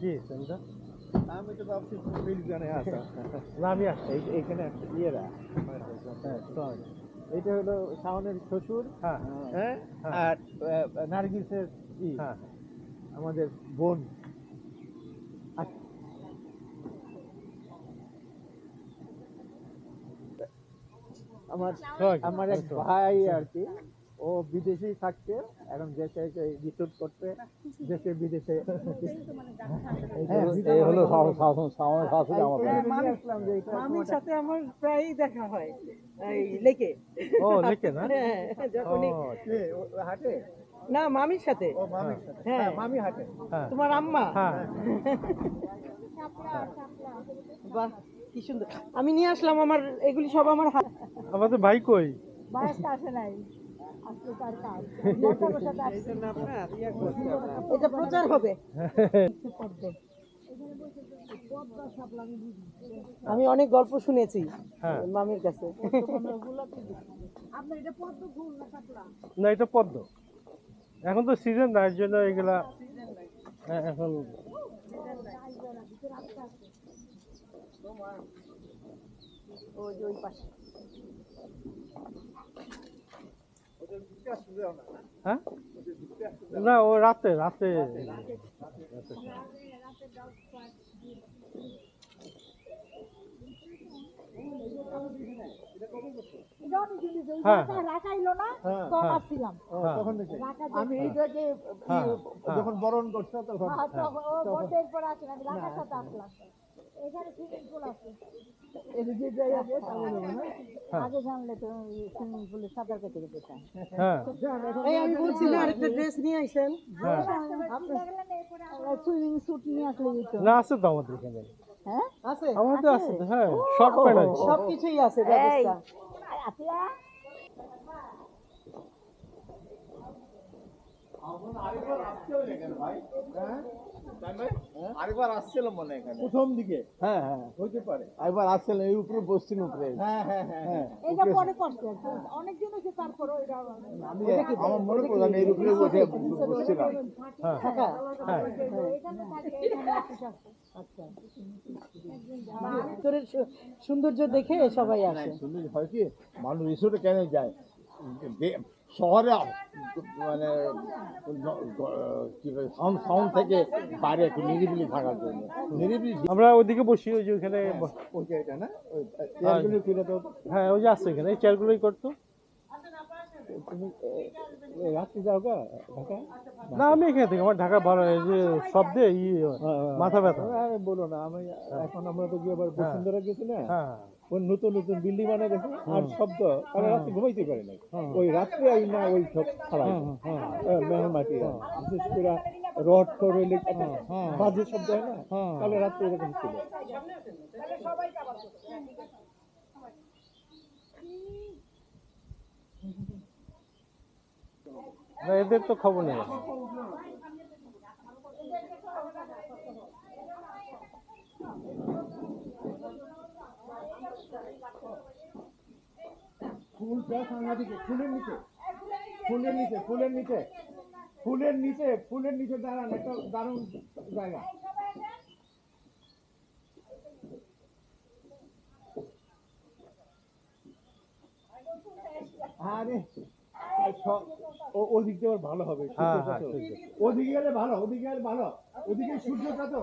জি সঞ্জা আমি তো ভাবছি তুমি আসা না আমি আসছি। এইখানে ইয়েরা হ্যাঁ শোন হলো শাওনের শ্বশুর হ্যাঁ হ্যাঁ হ্যাঁ। আর নার্গিসের হ্যাঁ। আমাদের বোন। আচ্ছা। আমার। আমার এক ভাই আর কি। ও বিদেশেই থাকছে এখন দেশে এসে রিসোর্ট করতে দেশে বিদেশে। হ্যাঁ, এই হলো শাওন শাওন শাওন আমার এই বোন। নিয়ে আসলাম যে এটা মামির সাথে আমার প্রায়ই দেখা হয় এই লেকে। ও লিখে না? হ্যাঁ যখনই। কে, হাটে? না মামির সাথে। ও মামির সাথে। হ্যাঁ। হ্যাঁ মামি হাটে। হ্যাঁ। তোমার আম্মা। হ্যাঁ। বাহ কি সুন্দর। আমি নিয়ে আসলাম আমার এগুলি সব আমার হাত। আমাদের ভাই কই? বাসটা আসে নাই। এটা প্রচার হবে। আমি অনেক গল্প শুনেছি হ্যাঁ। মামির কাছে। না এটা পদ্ম। এখন তো সিজন না এর জন্য এগুলা হ্যাঁ, এখন ওই ওই পাশে ওদের ঘুরতে আসতে দাও না না? হ্যাঁ না ও রাতে রাতে এটা অনেক জিনিস ওই হ্যাঁ, রাখা- রাখাইলো না হ্যাঁ, তখন হ্যাঁ। আসছিলাম ও, হ্যাঁ। তখন থেকে রাখা আমি এইটাকে হ্যাঁ, ইয়ে, হ্যাঁ। যখন বরণ করছে তখন হ্যাঁ, তখন ও তখন- বটের পর আসলে আমি রাখার সাথে আসলাম এখানে সুইমিং পুল আছে? এদিকে যাই আগে তাহলে হবে না হ্যাঁ। আগে জানলে তো সুইমিং পুলে সাঁতার কেটে যেতাম হ্যাঁ। এই আমি বলছি না আরেকটা ড্রেস নিয়ে আসেন হ্যাঁ। সুইমিং স্যুট নিয়ে আসলে না আছে তো আমাদের এখানে। হ্যাঁ? আছে? আমাদের আছে? হ্যাঁ। শর্ট প্যান্ট আছে সব আছে ব্যবস্থা। আরেকবার আসছিল মনে এখানে। প্রথম দিকে? হ্যাঁ হ্যাঁ। হইতে পারে। আরেকবার আসছিল এই উপরে বসছিল উপরে। হ্যাঁ হ্যাঁ হ্যাঁ হ্যাঁ। এটা পরে করছে। অনেকদিন হয়েছে তারপরও এটা আমি আমার মনে পড়ল আমি এর উপরে বসে বসছিলাম। হ্যাঁ। হ্যাঁ। আচ্ছা। ভিতরের সৌন্দর্য দেখে সবাই আসে। হয় কি? মানুষ রিসোর্টে কেন যায়? শহরে মানে সাউন্ড সাউন্ড থেকে বাইরে একটু নিরিবিলি থাকার জন্য। নিরিবিলি আমরা ওইদিকে বসি ওই যে ওখানে ওই যে না? ওই চেয়ারগুলো তুলে দাও। তো। হ্যাঁ ওই যে আসছে এখানে এই চেয়ারগুলোই করতো। রাত্রি যাও গা ঢাকা? না আমি এখানে থেকে আমার ঢাকা ভালো এই যে শব্দে ই মাথা ব্যথা। বলো না আমি এখন আমরা তো গিয়ে আবার বসুন্ধরা গেছি না? হ্যাঁ। নতুন নতুন বিল্ডিং বানা গেছে আর শব্দ কারণ রাত্রে ঘুমাইতে পারে নাই। হুম। ওই রাত্রে আই না ওই সব খারাপ হুম, হুম, মেহমাটি বিশেষ করে রড হইলে বাজে শব্দ হয় না? তাহলে রাত্রে এরকম ছিল। এদের তো খবর নেই। ফুলটা সাংঘাতিক ফুলের নিচে। ফুলের নিচে ফুলের নিচে। ফুলের নিচে ফুলের নিচে দাঁড়ান একটা দারুণ জায়গা। আরে ওদিক দিয়ে ভালো হবে হ্যাঁ হ্যাঁ। ওদিকে গেলে ভালো ওদিকে গেলে ভালো। ওদিকে সূর্যটা তো।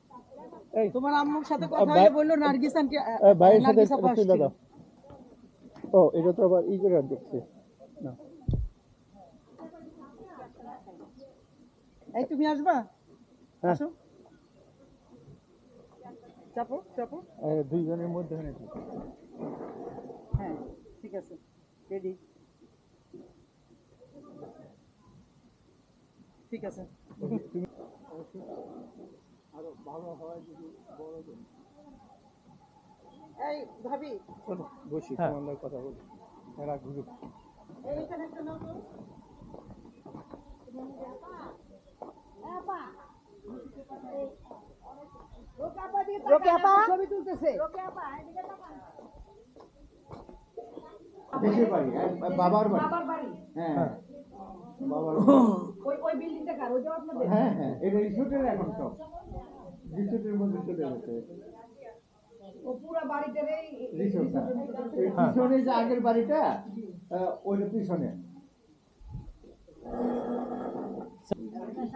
তোমার আম্মুর সাথে কথা হয়ে বলল নার্গিস আন্টি ভাইয়ের সাথে। দাও ও এটা তো আবার ই করে দেখছে। না। এই তুমি আসবা? হ্যাঁ। চাপো চাপো। দুইজনের মধ্যে হ্যাঁ ঠিক আছে। রেডি ঠিক আছে। এই ভাবি। বসি হ্যাঁ। তোমাদের কথা বলি। এরা গ্রুপ এইখানে একটা নাও তো। ছবি তুলতেছে। দেশের বাড়ি হ্যাঁ, বাবার বাড়ি। হ্যাঁ। বাবার হ্যাঁ হ্যাঁ এটা রিসোর্টের এখন সব। চলে গেছে। পিছনে যে আগের বাড়িটা পিছনে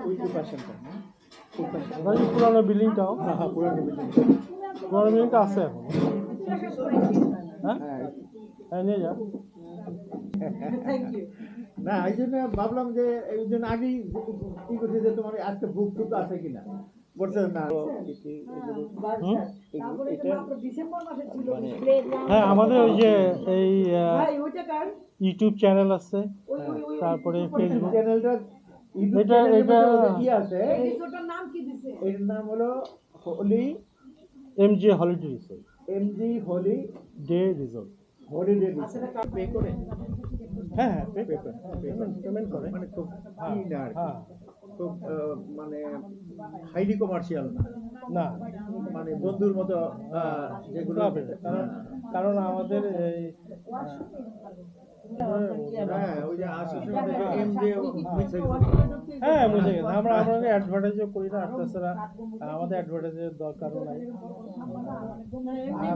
ওই যে পাশেরটা ওই যে পুরানো বিল্ডিংটাও? হ্যাঁ হ্যাঁ পুরানো বিল্ডিং পুরানো বিল্ডিংটা আছে এখন। হ্যাঁ? হ্যাঁ হ্যাঁ নিয়ে যা। না এই জন্য ভাবলাম যে এই জন্য আগেই কি করছে যে তোমার আজকে বুক টুক আছে কিনা? হ্যাঁ আমাদের ওই যে এই ইউটিউব চ্যানেল আছে। তারপরে ফেসবুক চ্যানেলটা এটা- এটা- কি আছে? নাম কি দিছে? এর নাম হলো holy M G holiday resort. MG holiday resort. Holiday pay করে হ্যাঁ হ্যাঁ পে করে। পেমেন্ট করে। মানে খুব হ্যাঁ। খুব মানে হাইলি কমার্শিয়াল না। না। মানে বন্ধুর মতো যেগুলো কারণ কারণ আমাদের এই হ্যাঁ হয়ে গেছে। হ্যাঁ বুঝে গেছে। আমরা আমরা অ্যাডভার্টাইজও করি না আর তাছাড়া আমাদের অ্যাডভার্টাইজের দরকারও নাই।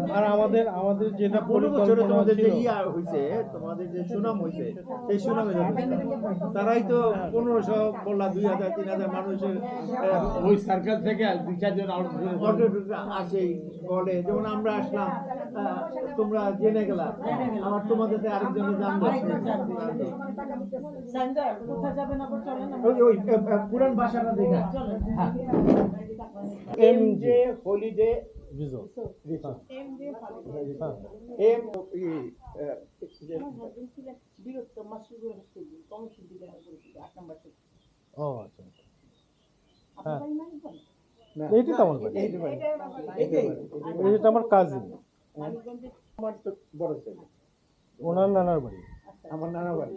আর- আমাদের আমাদের যেটা পরিকল্পনা তোমাদের যে ইয়া হয়েছে তোমাদের যে সুনাম হয়েছে সেই সুনামে তারাই তো পনেরোশো বললা দুই হাজার তিন হাজার মানুষের ওই সার্কেল থেকে দুই চারজন আসেই বলে। যেমন আমরা আসলাম তোমরা জেনে গেলাম আমার তোমাদের থেকে আরেকজনে পুরান দেখা হ্যাঁ। এম জে হলিডে এম ও আচ্ছা। হ্যাঁ এইটাই তো? আমার বাড়ি। এইটা আমার কাজিন আমার তো বড় ছেলে। ওনার নানার বাড়ি। আমার নানা বাড়ি।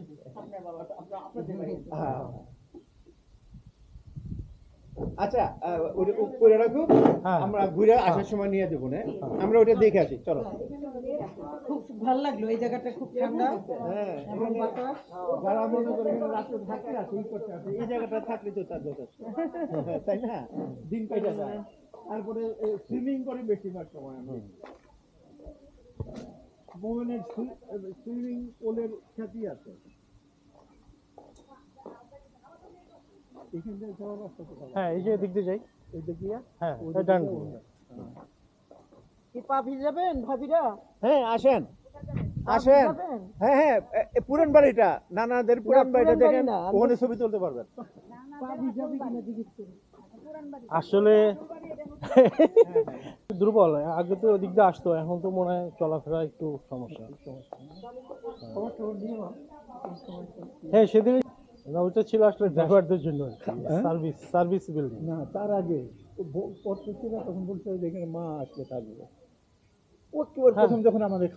হ্যাঁ। আচ্ছা ওটা করে রাখো। হ্যাঁ। আমরা ঘুরে আসার সময় নিয়ে দেবো না? আমরা ওটা দেখে আসি চলো। খুব ভালো লাগল এই জায়গাটা খুব ঠান্ডা। হ্যাঁ যারা মনে করে রাত্রে করতে আসে। এই জায়গাটা থাকলে তো তার যথেষ্ট তাই না? দিন কেটে যায়। তারপরে সুইমিং করে বেশিরভাগ সময় আমরা মোমেনের সুইমিং পুলের খ্যাতি আছে। হ্যাঁ এই যে এদিক দিয়ে যাই। এই হ্যাঁ ডান কি পা ভিজাবেন ভাবিরা? হ্যাঁ আসেন। আসেন। হ্যাঁ হ্যাঁ পুরান বাড়িটা। নানাদের পুরান পুরান বাড়িটা বাড়ি দেখেন ওখানে ছবি তুলতে পারবেন। আসলে দুর্বল আগে তো ওদিক দিয়ে আসতো এখন তো মনে হয় চলাফেরা একটু সমস্যা। হ্যাঁ সেদিন না ওইটা ছিল আসলে ড্রাইভারদের জন্য সার্ভিস সার্ভিস বিল্ডিং না তার আগে তখন বলছে যে এখানে মা আসলে থাকবে ও কেবল প্রথম যখন আমাদের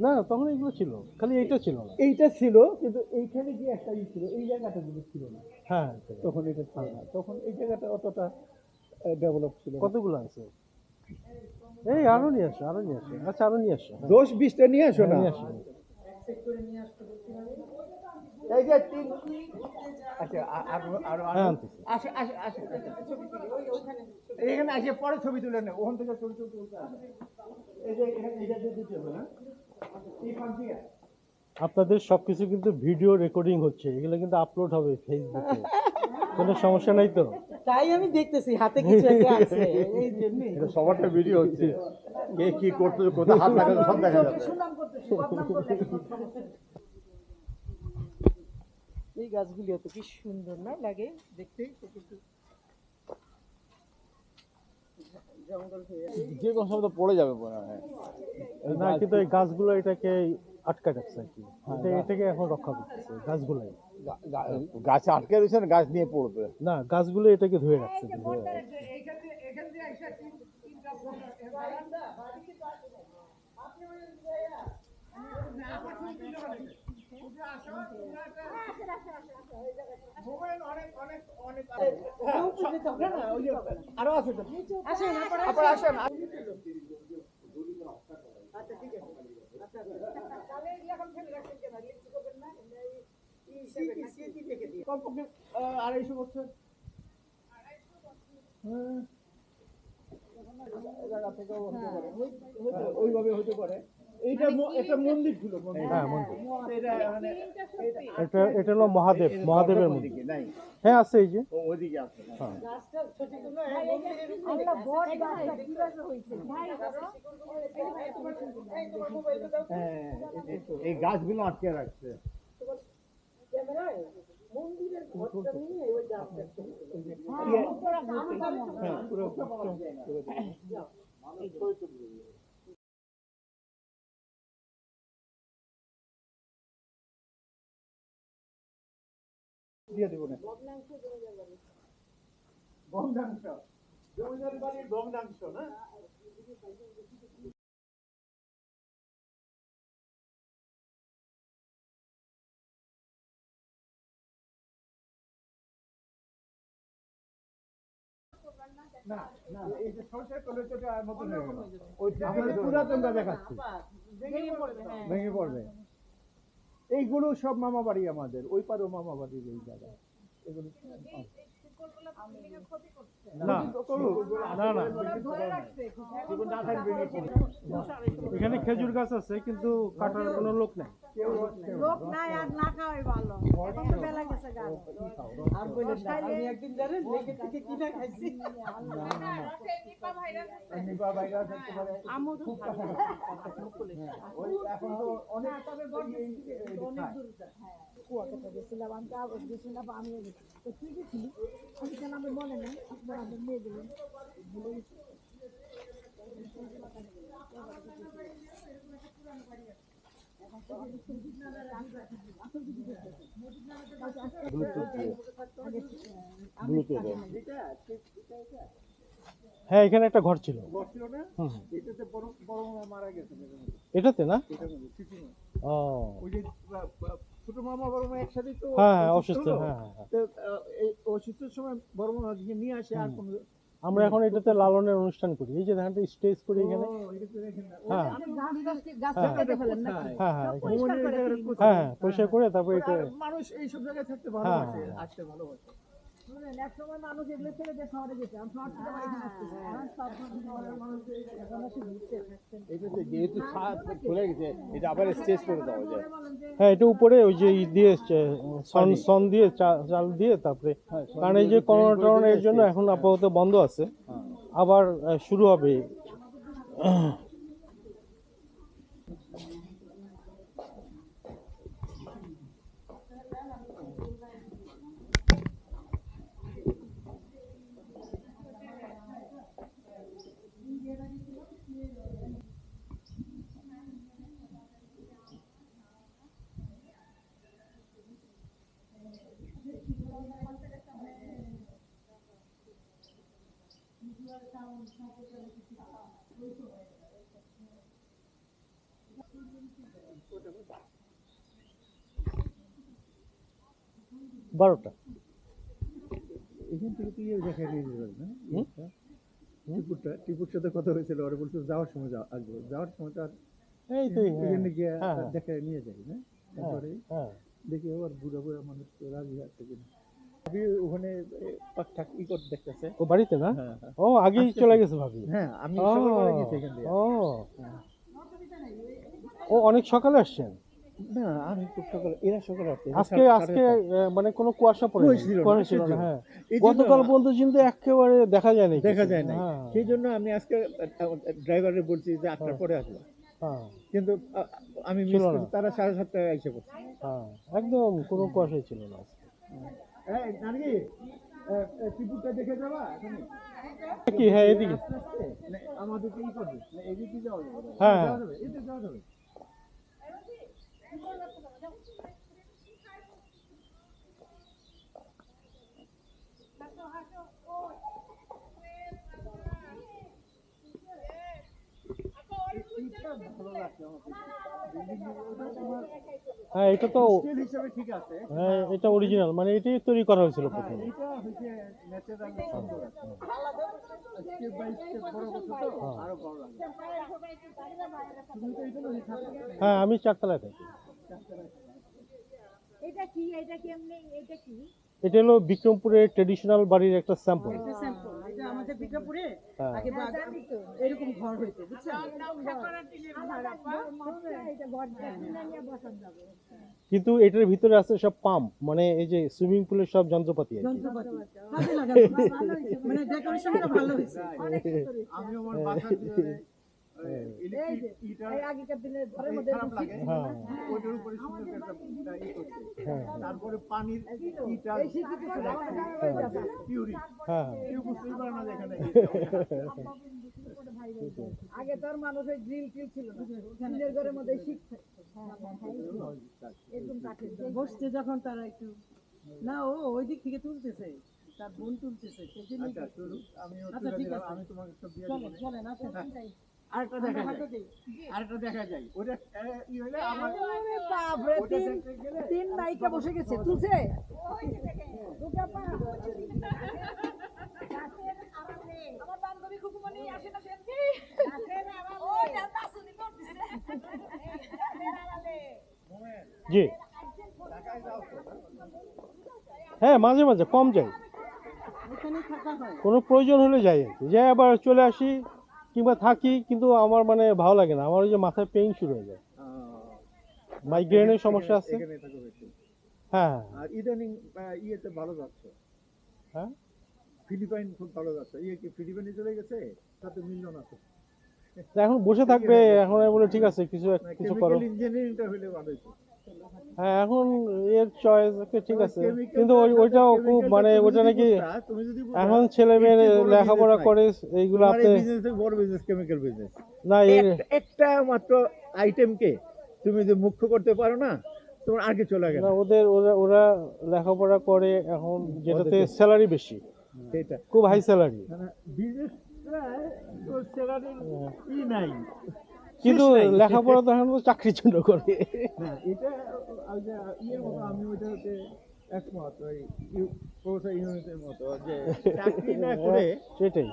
না তখন এগুলো ছিল খালি এইটা ছিল না। এইটা ছিল কিন্তু এইখানে যে একটা ই ছিল এই জায়গাটা ছিল না। হ্যাঁ তখন এটা ছিল না। তখন এই জায়গাটা অতটা ডেভেলপ ছিল। কতগুলো আছে? এই আরও নিয়ে আসো আরও নিয়ে আসো। আচ্ছা আরও নিয়ে আসো। হ্যাঁ, দশ বিশটা নিয়ে আসো না? আসো। এই যে তিন আচ্ছা আরও আরও হ্যাঁ, আনতেছি। আসে আসে আসে। এখানে আসে পরে ছবি তুলে নেই ওখান থেকে ছবি তুলতে তুলতে এই যে এখানে এটা দিতে হবে না? এই পান আপনাদের সবকিছু কিন্তু ভিডিও রেকর্ডিং হচ্ছে। এগুলো কিন্তু আপলোড হবে ফেসবুকে কোনো সমস্যা নাই তো? তাই আমি দেখতেছি হাতে কিছু একটা আছে এই জন্যই। এটা সবারটা ভিডিও হচ্ছে। কে কি করতে কোথায় হাত লাগাতে সব দেখা যাবে। এই গাছগুলি তো কি সুন্দর না? লাগে দেখতে হয়ে। যে কোনো সময় তো পড়ে যাবে মনে হয়। না কিন্তু এই গাছগুলো এটাকে আটকা রাখছে আর কি। এটা এটাকে এখন রক্ষা করতেছে গাছগুলাই। গাছে আটকে রয়েছে না গাছ নিয়ে পড়বে? না গাছগুলো এটাকে ধরে রাখছে আরও আছে। তো আসেন আপনারা আপনারা আসেন কমপক্ষে আড়াইশো বছর। হ্যাঁ। জায়গা থেকেও হতে পারে। হ্যাঁ, ওইভাবে হতে পারে। এইটা একটা মন্দির ছিল হ্যাঁ, মন্দির। এটা মানে এটা এটা হলো মহাদেব মহাদেবের মন্দির। হ্যাঁ আছে এই যে। আছে। হ্যাঁ। হ্যাঁ এই গাছগুলো আটকে রাখছে। ক্যামেরায় মন্দিরের ঘরটা নিয়ে ওই গাছটা হ্যাঁ পুরো দিয়ে দেবো না। ভগ্নাংশ জমিদার বাড়ির ভগ্নাংশ না? না না এই যে সরষের কলেজটা নতুন হয়ে গেল। ওই আপনাদের পুরাতনটা দেখাচ্ছি। ভেঙে পড়বে হ্যাঁ। ভেঙে পড়বে। এইগুলো সব মামা বাড়ি আমাদের ওই পারও মামা বাড়ির এই জায়গা। এগুলো এখানে খেজুর গাছ আছে কিন্তু কাটার কোনো লোক নেই। লোক নাই আর না খাওয়াই ভালো। এখন তো বেলা গেছে গাছ আর বললেন আমি একদিন জানেন লেগে থেকে কিনা খাইছি। নিপা ভাইরাস থাকতে পারে খুব কাছাকাছি। হ্যাঁ, ওই এখন তো অনেক এই- এই- এই খায়। কুয়াকাটা গেছিলাম আমি আবার গেছিলাম আমিও তুই গেছিলি? আমি কেন হ্যাঁ এখানে একটা ঘর ছিল। এটাতে বড় বড় মারা গেছে। এটাতে না। ও। ওই যে আহ, আহ, ছোট মামা বড় মামা একসাথে তো হ্যাঁ হ্যাঁ অসুস্থ হ্যাঁ হ্যাঁ হ্যাঁ। তো, এই অসুস্থের সময় বড় মামাকে নিয়ে আসে আর কোনো আমরা এখন এটাতে লালনের অনুষ্ঠান করি। এই যে দেখেন স্টেজ করি এখানে। হ্যাঁ। পরিষ্কার করে তারপরে মানুষ এইসব জায়গায় থাকতে হ্যাঁ, ভালোবাসে। আসতে ভালোবাসে। শুনেন এক সময় মানুষ এগুলো ছেড়ে দিয়ে শহরে যেতে শহর থেকে বাড়ি এখানে আসতেছি সব মানুষ এখন এসে ঘুরতে থাকছেন এটাতে যেহেতু ছাদ খুলে গেছে এটা আবার স্টেজ করে দেওয়া যায়। হ্যাঁ এটা উপরে ওই যে ই দিয়ে সন সন দিয়ে চা- চাল দিয়ে তারপরে। কারণ এই যে করোনা টরোনা এর জন্য এখন আপাতত বন্ধ আছে। আবার শুরু হবে। বারোটা। এখান থেকে তুই দেখা নিয়ে যেতে পারবি না? টিপুরটা টিপুর সাথে কথা হয়েছিল ওরা বলছিল যাওয়ার সময় যা- আসব। যাওয়ার সময় তো আর এই তো হ্যাঁ। এখানে গিয়ে হ্যাঁ, হ্যাঁ। নিয়ে যাই না? তারপরে দেখি আবার বুড়া বুড়া মানুষ তো রাজি আছে কিনা। ভাবি ওখানে এ, পাক ই করতে দেখতেছে। ও বাড়িতে না? ও আগেই চলে গেছে ভাবি। হ্যাঁ আমি সকালবেলা গেছি এখান দিয়ে। ও। ও অনেক সকালে আসছেন? না আমি খুব সকালে এরা সকালে আসছে। আজকে আজকে মানে কোনো কুয়াশা পড়ে কুয়াশা ছিল না। হ্যাঁ। গতকাল পর্যন্ত কিন্তু একেবারে দেখা যায় না দেখা যায় না হ্যাঁ। সেই জন্য আমি আজকে ড্রাইভারে বলছি যে আটটার পরে আসব। হ্যাঁ। কিন্তু আমি মিস তারা সাড়ে সাতটায় এসে পড়ছে। হ্যাঁ। একদম কোনো কুয়াশাই ছিল না আজকে। এই দেখে যাবা? কি হ্যাঁ এদিকে। করবে। যাওয়া যাবে। হ্যাঁ। এদিকে যাওয়া যাবে। 健康になった、হ্যাঁ এটা তো ঠিক আছে। হ্যাঁ এটা অরিজিনাল মানে এটাই তৈরি করা হয়েছিল হ্যাঁ, প্রথমে। এগুলো থাকো হ্যাঁ। আমি চারতলায় থাকি। এটা কি? এটা কেমনে এটা কি? এটা হলো বিক্রমপুরের ট্রেডিশনাল বাড়ির একটা স্যাম্পল আমাদের হ্যাঁ। আগে এরকম ঘর হইতো বুঝছেন? এটা ঘর। কিনে নিয়ে বসান যাবে। কিন্তু এটার ভিতরে আছে সব পাম্প মানে এই যে সুইমিং পুলের সব যন্ত্রপাতি যন্ত্রপাতি। মানে ডেকোরেশনটা ভালো হয়েছে। আমি আমার তারপরে পানির আগে তো আর মানুষ ওই গ্রিল টিল ছিল না। গ্রিলের ঘরের মধ্যে বসছে যখন তারা একটু না ও ওই দিক থেকে তুলতেছে। তার বোন তুলতেছে। আচ্ছা শুরু। আমি আচ্ছা, ঠিক আছে। আমি তোমাকে সব দিয়ে চলেন দেবো চলেন আসেন আরেকটা দেখা যায় আরেকটা দেখা যায়। ওটা ই হইলে আমার বাপরে তিন তিন নায়িকা বসে গেছে তুলছে আমার বান্ধবী খুকুমনি আসে না সেনকে ওই নাচুনি করতেছে জি। হ্যাঁ মাঝে মাঝে কম যাই। হয়। কোনো প্রয়োজন হলে যাই আর কি। যাই আবার চলে আসি। কিংবা থাকি কিন্তু আমার মানে ভালো লাগে না। আমার ওই যে মাথায় পেইন শুরু হয়ে যায়। মাইগ্রেনের সমস্যা আছে। হ্যাঁ আর ইদানিং আহ, ইয়েতে ভালো যাচ্ছে। হ্যাঁ? ফিলিপাইন খুব ভালো যাচ্ছে। ইয়ে কি ফিলিপাইনে চলে গেছে? আছে। এখন বসে থাকবে এখন আমি বলে ঠিক আছে কিছু কিছু করো। ইঞ্জিনিয়ারিংটা হলে ভালো হতো হ্যাঁ এখন এর চয়েস ঠিক আছে। কিন্তু ওই- ওইটাও খুব মানে ওটা নাকি এখন ছেলে মেয়ে লেখাপড়া করে এইগুলো আপনি বড় বিজনেস কেমিক্যাল বিজনেস না একটা মাত্র আইটেমকে তুমি যদি মুখ্য করতে পারো না তোমার আগে চলে গেল না। ওদের ওরা ওরা লেখাপড়া করে এখন যেটাতে স্যালারি বেশি। সেটা। খুব হাই স্যালারি বিজনেস তো স্যালারির ই নাই। কিন্তু। লেখাপড়া তো এখন চাকরির জন্য করে। এটা ওই যে ইয়ের মতো আমি ওইটাতে একমত ওই প্রফেসর ইউনিটের মতো যে চাকরি না করে সেটাই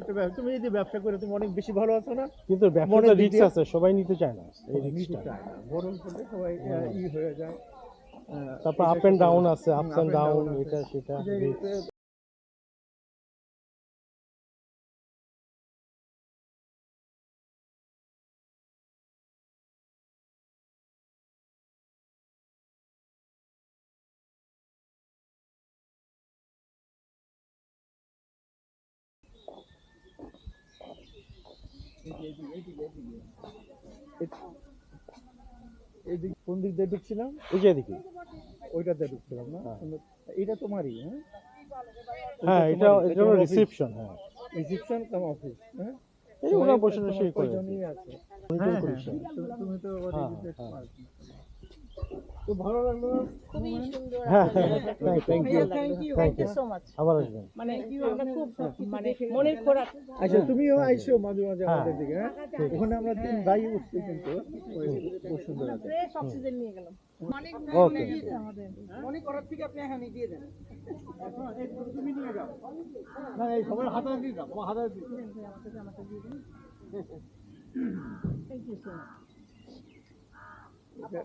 একটা ব্যবসা। তুমি যদি ব্যবসা করে তুমি অনেক বেশি ভালো আছো না? কিন্তু ব্যবসাতে রিস্ক আছে সবাই নিতে চায় না এই নিতে রিস্কটা চায় না। বড় করলে সবাই ই হয়ে যায়। তারপর আপ এন্ড ডাউন আছে আপস এন্ড ডাউন এটা সেটা এদিক কোন দিক দিয়ে ঢুকছিলাম এই যে এদিকে। ওইটাতে ঢুকছিলাম না? এটা তোমারই হ্যাঁ? হ্যাঁ এটা এটা রিসেপশন হ্যাঁ। রিসেপশন কাম অফিস হ্যাঁ? এই ওরা বসে বসে করে। আছে? Monitor হ্যাঁ, হ্যাঁ। তুমি তো ওর হ্যাঁ, এদিকে হ্যাঁ। smart। তো ভালো লাগল হ্যাঁ। Thank thank you thank you so much আবার আসবেন। মানে আমরা খুব মানে মনের খোরাক আচ্ছা তুমিও আইসো মাঝে মাঝে হ্যাঁ। আমাদের দিকে হ্যাঁ? ওখানে আমরা তিন ভাই উঠছি কিন্তু। খুব সুন্দর ফ্রেশ অক্সিজেন নিয়ে গেলাম। ওকে মনে করার থেকে আপনি এখনই দিয়ে দেন। তুমি নিয়ে যাও। না এই সবার হাতে দিয়ে দাও আমার হাতে দিয়ে এটা